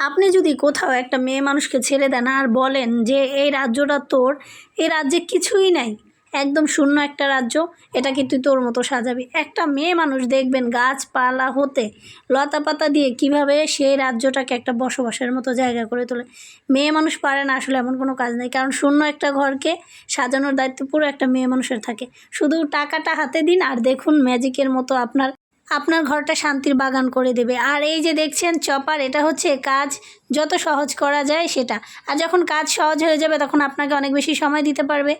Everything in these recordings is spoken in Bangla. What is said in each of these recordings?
আপনি যদি কোথাও একটা মেয়ে মানুষকে ছেড়ে দেন আর বলেন যে এই রাজ্যটা তোর এই রাজ্যে কিছুই নাই। একদম শূন্য একটা রাজ্য এটাকে তুই তোর মতো সাজাবি। একটা মেয়ে মানুষ দেখবেন গাছপালা হতে লতা পাতা দিয়ে কীভাবে সেই রাজ্যটাকে একটা বসবাসের মতো জায়গা করে তোলে। মেয়ে মানুষ পারে না আসলে এমন কোনো কাজ নেই, কারণ শূন্য একটা ঘরকে সাজানোর দায়িত্ব পুরো একটা মেয়ে মানুষের থাকে। শুধু টাকাটা হাতে দিন আর দেখুন ম্যাজিকের মতো আপনার আপনার ঘরটা শান্তির বাগান করে দেবে। আর এই যে দেখছেন চপার এটা হচ্ছে কাজ যত সহজ করা যায় সেটা। আর যখন কাজ সহজ হয়ে যাবে তখন আপনাকে অনেক বেশি সময় দিতে পারবে।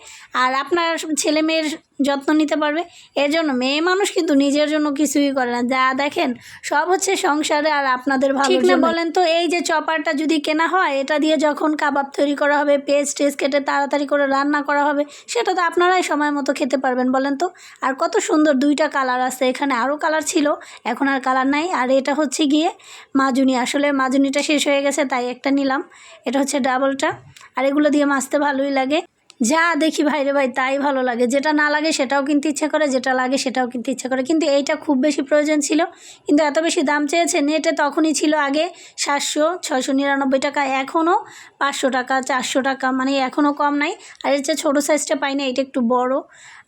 আর আপনার ছেলে মেয়ের যত্ন নিতে পারবে। এর জন্য মেয়ে মানুষ কিন্তু নিজের জন্য কিছুই করে না। যা দেখেন সব হচ্ছে সংসারে আর আপনাদের ভালো ঠিক না বলেন তো এই যে চপারটা যদি কেনা হয় এটা দিয়ে যখন কাবাব তৈরি করা হবে পেস্ট টেস্ট কেটে তাড়াতাড়ি করে রান্না করা হবে সেটা তো আপনারাই সময় মতো খেতে পারবেন বলেন তো। আর কত সুন্দর দুইটা কালার আছে। এখানে আরও কালার ছিল এখন আর কালার নাই। আর এটা হচ্ছে গিয়ে মাজুনি। আসলে মাজুনিটা শেষ হয়ে গেছে। তাই একটা নিলাম। এটা হচ্ছে ডাবলটা। আর এগুলো দিয়ে মাছতে ভালোই লাগে। যা দেখি ভাইরে ভাই, তাই ভালো লাগে। যেটা না লাগে সেটাও কিনতে ইচ্ছে করে, যেটা লাগে সেটাও কিনতে ইচ্ছে করে। কিন্তু এইটা খুব বেশি প্রয়োজন ছিল। কিন্তু এত বেশি দাম চেয়েছে, নেটে তখনই ছিল আগে সাতশো, ছয়শো নিরানব্বই টাকা। এখনও পাঁচশো টাকা, চারশো টাকা মানে এখনও কম নাই। আর এর চেয়ে ছোটো সাইজটা পাই না এটা একটু বড়।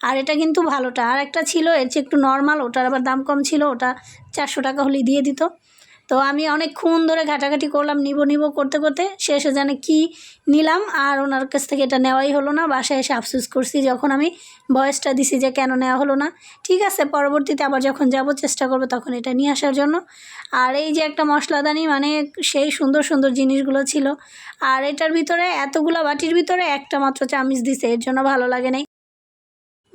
আর এটা কিন্তু ভালোটা। আর একটা ছিল, এর চেয়ে একটু নর্মাল ওটার আবার দাম কম ছিল, ওটা চারশো টাকা হলেই দিয়ে দিত। তো আমি অনেকক্ষণ ধরে ঘাটাঘাটি করলাম, নিব নিব করতে করতে। শেষে জানে কি নিলাম, আর ওনার কাছ থেকে এটা নেওয়াই হলো না। বাসায় এসে আফসুস করছি, যখন আমি বয়সটা দিছি যে কেন নেওয়া হলো না। ঠিক আছে, পরবর্তীতে আবার যখন যাব, চেষ্টা করব তখন এটা নিয়ে আসার জন্য। আর এই যে একটা মশলাদানি মানে সেই সুন্দর সুন্দর জিনিসগুলো ছিল। আর এটার ভিতরে, এতগুলো বাটির ভিতরে একটা মাত্র চামিচ দিছে, এর জন্য ভালো লাগে নাই।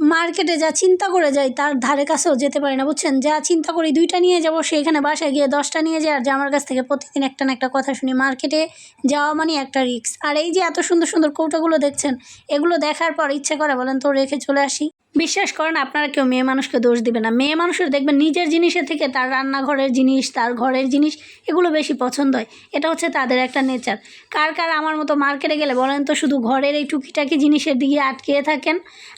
মার্কেটে যা চিন্তা করে যাই তার ধারে কাছেও যেতে পারি না, বুঝছেন? যা চিন্তা করি দুইটা নিয়ে যাব সেইখানে বাসায় গিয়ে দশটা নিয়ে যাই আর যে আমার কাছ থেকে প্রতিদিন একটা না একটা কথা শুনি, মার্কেটে যাওয়া মানে একটা রিক্স আর এই যে এত সুন্দর সুন্দর কৌটাগুলো দেখছেন, এগুলো দেখার পর ইচ্ছে করে বলেন তো, রেখে চলে আসি। বিশ্বাস করেন, আপনারা কেউ মেয়ে মানুষকে দোষ দিবে না। মেয়ে মানুষের দেখবেন নিজের জিনিসের থেকে তার রান্নাঘরের জিনিস, তার ঘরের জিনিস এগুলো বেশি পছন্দ হয়। এটা হচ্ছে তাদের একটা নেচার। কার কার আমার মতো মার্কেটে গেলে বলেন তো, শুধু ঘরের এই টুকিটাকি জিনিসের দিকে আটকে থাকেন,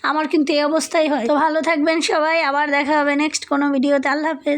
আমার কিন্তু এই অবস্থাই হয়। তো ভালো থাকবেন সবাই, আবার দেখা হবে নেক্সট কোনো ভিডিওতে। আল্লাহ হাফেজ।